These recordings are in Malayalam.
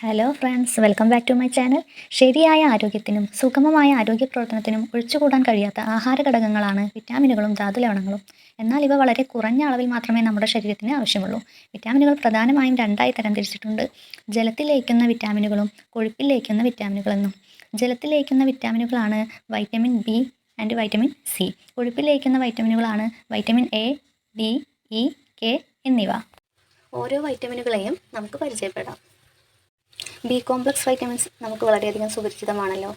Hello friends welcome back to my channel ശരിയായ ആരോഗ്യത്തിനും സുഗമമായ ആരോഗ്യ പ്രവർത്തനത്തിനും ഒഴിച്ചുകൂടാൻ കഴിയാത്ത ആഹാര ഘടകങ്ങളാണ് വിറ്റാമിനുകളും ധാതുലവണങ്ങളും എന്നാൽ ഇവ വളരെ കുറഞ്ഞ അളവിൽ മാത്രമേ നമ്മുടെ ശരീരത്തിന് ആവശ്യമുള്ളൂ. വിറ്റാമിനുകൾ പ്രധാനമായും രണ്ടായി തരം തിരിച്ചിട്ടുണ്ട് ജലത്തിൽ ലയിക്കുന്ന വിറ്റാമിനുകളും കൊഴുപ്പിൽ ലയിക്കുന്ന വിറ്റാമിനുകളെന്നും ജലത്തിൽ ലയിക്കുന്ന വിറ്റാമിനുകളാണ് vitamin B and vitamin C കൊഴുപ്പിൽ ലയിക്കുന്ന വൈറ്റമിനുകളാണ് vitamin A D E K എന്നിവ. ഓരോ വൈറ്റമിനുകളെയും നമുക്ക് പരിചയപ്പെടാം. ബി കോംപ്ലക്സ് വൈറ്റമിൻസ് നമുക്ക് വളരെയധികം സുപരിചിതമാണല്ലോ.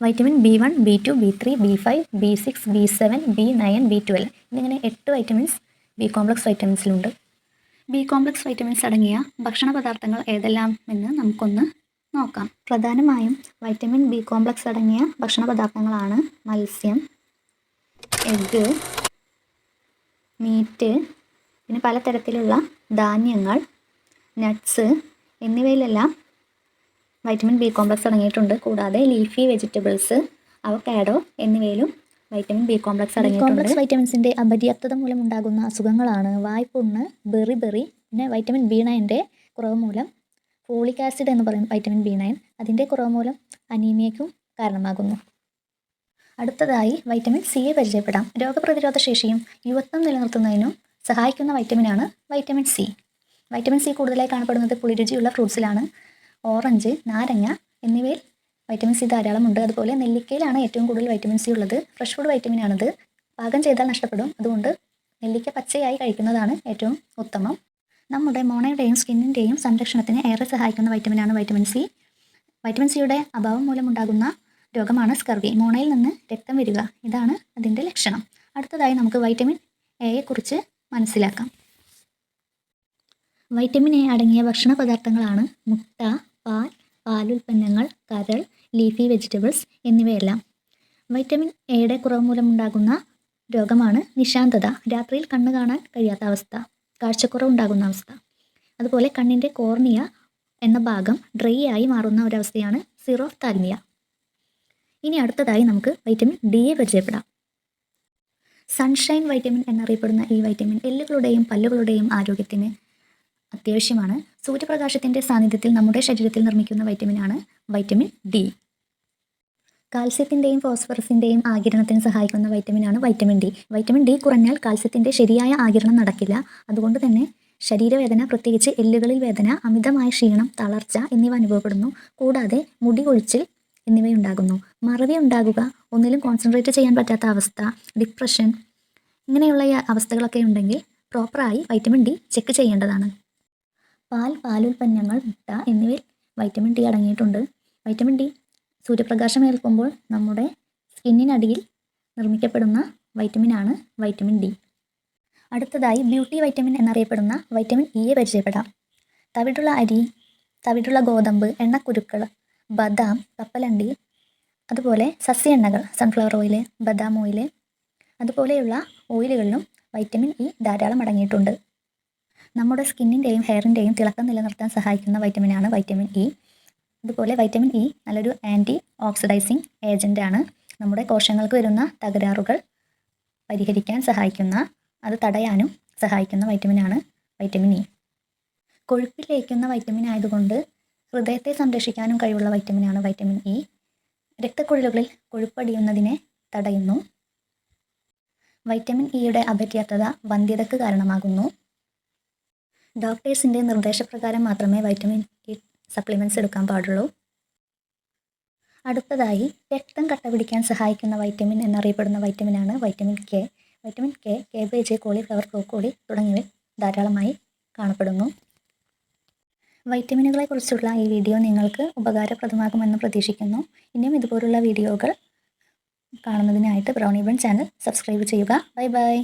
Vitamin B one B two B three B five B six B seven B nine B twelve. എന്നിങ്ങനെ എട്ട് വൈറ്റമിൻസ് ബി കോംപ്ലക്സ് വൈറ്റമിൻസിലുണ്ട്. ബി കോംപ്ലക്സ് വൈറ്റമിൻസ് അടങ്ങിയ ഭക്ഷണ പദാർത്ഥങ്ങൾ ഏതെല്ലാം എന്ന് നമുക്കൊന്ന് നോക്കാം. പ്രധാനമായും വൈറ്റമിൻ ബി കോംപ്ലക്സ് അടങ്ങിയ ഭക്ഷണ പദാർത്ഥങ്ങളാണ് മത്സ്യം എഗ്ഗ് മീറ്റ് പിന്നെ പലതരത്തിലുള്ള ധാന്യങ്ങൾ നട്ട്സ് എന്നിവയിലെല്ലാം വൈറ്റമിൻ ബി കോംപ്ലക്സ് അടങ്ങിയിട്ടുണ്ട്. കൂടാതെ ലീഫി വെജിറ്റബിൾസ് അവക്കാഡോ എന്നിവയിലും വൈറ്റമിൻ ബി കോംപ്ലക്സ് അടങ്ങിയിട്ടുണ്ട്. കോംപ്ലക്സ് വൈറ്റമിൻസിന്റെ അപര്യാപ്തത മൂലം ഉണ്ടാകുന്ന അസുഖങ്ങളാണ് വായ്പുണ്ണ് ബെറി ബെറി പിന്നെ വൈറ്റമിൻ ബി നയന്റെ കുറവ് മൂലം ഫോളിക് ആസിഡ് എന്ന് പറയും വൈറ്റമിൻ ബി നയൻ അതിന്റെ കുറവ് മൂലം അനീമിയയ്ക്കും കാരണമാകുന്നു. അടുത്തതായി വൈറ്റമിൻ സിയെ പരിചയപ്പെടാം. രോഗപ്രതിരോധ ശേഷിയും യുവത്വം നിലനിർത്തുന്നതിനും സഹായിക്കുന്ന വൈറ്റമിനാണ് വൈറ്റമിൻ സി വൈറ്റമിൻ സി കൂടുതലായി കാണപ്പെടുന്നത് പുളിരുചിയുള്ള ഫ്രൂട്ട്സിലാണ് ഓറഞ്ച് നാരങ്ങ എന്നിവയിൽ വൈറ്റമിൻ സി ധാരാളം ഉണ്ട്. അതുപോലെ നെല്ലിക്കയിലാണ് ഏറ്റവും കൂടുതൽ വൈറ്റമിൻ സി ഉള്ളത്. ഫ്രഷ് ഫുഡ് വൈറ്റമിനാണിത് പാകം ചെയ്താൽ നഷ്ടപ്പെടും. അതുകൊണ്ട് നെല്ലിക്ക പച്ചയായി കഴിക്കുന്നതാണ് ഏറ്റവും ഉത്തമം. നമ്മുടെ മോണയുടെയും സ്കിന്നിന്റെയും സംരക്ഷണത്തിന് ഏറെ സഹായിക്കുന്ന വൈറ്റമിനാണ് വൈറ്റമിൻ സി വൈറ്റമിൻ സിയുടെ അഭാവം മൂലമുണ്ടാകുന്ന രോഗമാണ് സ്കർവി മോണയിൽ നിന്ന് രക്തം വരിക. ഇതാണ് അതിന്റെ ലക്ഷണം. അടുത്തതായി നമുക്ക് വൈറ്റമിൻ എയെക്കുറിച്ച് മനസ്സിലാക്കാം. വൈറ്റമിൻ എ അടങ്ങിയ ഭക്ഷണ പദാർത്ഥങ്ങളാണ് മുട്ട പാൽ പാലുൽപ്പന്നങ്ങൾ കരൾ ലീഫി വെജിറ്റബിൾസ് എന്നിവയെല്ലാം. വൈറ്റമിൻ എയുടെ കുറവ് മൂലമുണ്ടാകുന്ന രോഗമാണ് നിശാന്തത. രാത്രിയിൽ കണ്ണ് കാണാൻ കഴിയാത്ത അവസ്ഥ കാഴ്ചക്കുറവ് ഉണ്ടാകുന്ന അവസ്ഥ. അതുപോലെ കണ്ണിന്റെ കോർണിയ എന്ന ഭാഗം ഡ്രൈ ആയി മാറുന്ന ഒരവസ്ഥയാണ് സിറോഫ്താൽമിയ ഇനി അടുത്തതായി നമുക്ക് വൈറ്റമിൻ ഡിയെ പരിചയപ്പെടാം. സൺഷൈൻ വൈറ്റമിൻ എന്നറിയപ്പെടുന്ന ഈ വൈറ്റമിൻ എല്ലുകളുടെയും പല്ലുകളുടെയും ആരോഗ്യത്തിന് അത്യാവശ്യമാണ്. സൂര്യപ്രകാശത്തിന്റെ സാന്നിധ്യത്തിൽ നമ്മുടെ ശരീരത്തിൽ നിർമ്മിക്കുന്ന വൈറ്റമിൻ ആണ് വൈറ്റമിൻ ഡി കാൽസ്യത്തിന്റെയും ഫോസ്ഫറസിന്റെയും ആകിരണത്തിന് സഹായിക്കുന്ന വൈറ്റമിൻ ആണ് വൈറ്റമിൻ ഡി വൈറ്റമിൻ ഡി കുറഞ്ഞാൽ കാൽസ്യത്തിന്റെ ശരിയായ ആകിരണം നടക്കില്ല. അതുകൊണ്ട് തന്നെ ശരീരവേദന പ്രത്യേകിച്ച് എല്ലുകളിൽ വേദന അമിതമായ ക്ഷീണം തളർച്ച എന്നിവ അനുഭവപ്പെടുന്നു. കൂടാതെ മുടി കൊഴിച്ചിൽ എന്നിവയുണ്ടാകുന്നു. മറവി ഉണ്ടാകുക ഒന്നിലും കോൺസെൻട്രേറ്റ് ചെയ്യാൻ പറ്റാത്ത അവസ്ഥ ഡിപ്രഷൻ ഇങ്ങനെയുള്ള അവസ്ഥകളൊക്കെ ഉണ്ടെങ്കിൽ പ്രോപ്പറായി വൈറ്റമിൻ ഡി ചെക്ക് ചെയ്യേണ്ടതാണ്. പാൽ പാലുൽപ്പന്നങ്ങൾ മുട്ട എന്നിവയിൽ വൈറ്റമിൻ ഡി അടങ്ങിയിട്ടുണ്ട്. വൈറ്റമിൻ ഡി സൂര്യപ്രകാശം ഏൽക്കുമ്പോൾ നമ്മുടെ സ്കിന്നിനടിയിൽ നിർമ്മിക്കപ്പെടുന്ന വൈറ്റമിൻ ആണ് വൈറ്റമിൻ ഡി അടുത്തതായി ബ്യൂട്ടി വൈറ്റമിൻ എന്നറിയപ്പെടുന്ന വൈറ്റമിൻ ഇയെ പരിചയപ്പെടാം. തവിടുള്ള അരി തവിടുള്ള ഗോതമ്പ് എണ്ണക്കുരുക്കൾ ബദാം കപ്പലണ്ടി അതുപോലെ സസ്യ എണ്ണകൾ സൺഫ്ലവർ ഓയിൽ ബദാം ഓയിൽ അതുപോലെയുള്ള ഓയിലുകളിലും വൈറ്റമിൻ ഇ ധാരാളം അടങ്ങിയിട്ടുണ്ട്. നമ്മുടെ സ്കിന്നിന്റെയും ഹെയറിന്റെയും തിളക്കം നിലനിർത്താൻ സഹായിക്കുന്ന വൈറ്റമിൻ ആണ് വൈറ്റമിൻ ഇ അതുപോലെ വൈറ്റമിൻ ഇ നല്ലൊരു ആന്റി ഓക്സിഡൈസിങ് ഏജന്റാണ് നമ്മുടെ കോശങ്ങൾക്ക് വരുന്ന തകരാറുകൾ പരിഹരിക്കാൻ സഹായിക്കുന്ന അത് തടയാനും സഹായിക്കുന്ന വൈറ്റമിൻ ആണ് വൈറ്റമിൻ ഇ കൊഴുപ്പിൽ ലയിക്കുന്ന വൈറ്റമിൻ ആയതുകൊണ്ട് ഹൃദയത്തെ സംരക്ഷിക്കാനും കഴിവുള്ള വൈറ്റമിനാണ് വൈറ്റമിൻ ഇ രക്തക്കുഴലുകളിൽ കൊഴുപ്പടിയുന്നതിനെ തടയുന്നു. വൈറ്റമിൻ ഇയുടെ അപര്യാപ്തത വന്ധ്യതക്ക് കാരണമാകുന്നു. ഡോക്ടേഴ്സിന്റെ നിർദ്ദേശപ്രകാരം മാത്രമേ വൈറ്റമിൻ ഇ സപ്ലിമെന്റ്സ് എടുക്കാൻ പാടുള്ളൂ. അടുത്തതായി രക്തം കട്ട പിടിക്കാൻ സഹായിക്കുന്ന വൈറ്റമിൻ എന്നറിയപ്പെടുന്ന വൈറ്റമിനാണ് vitamin K. Vitamin K cabbage cauliflower broccoli തുടങ്ങിയവ ധാരാളമായി കാണപ്പെടുന്നു. വൈറ്റമിനുകളെ കുറിച്ചുള്ള ഈ വീഡിയോ നിങ്ങൾക്ക് ഉപകാരപ്രദമാകുമെന്ന് പ്രതീക്ഷിക്കുന്നു. ഇനിയും ഇതുപോലുള്ള വീഡിയോകൾ കാണുന്നതിനായിട്ട് ബ്രൗണി ചാനൽ സബ്സ്ക്രൈബ് ചെയ്യുക. Bye bye.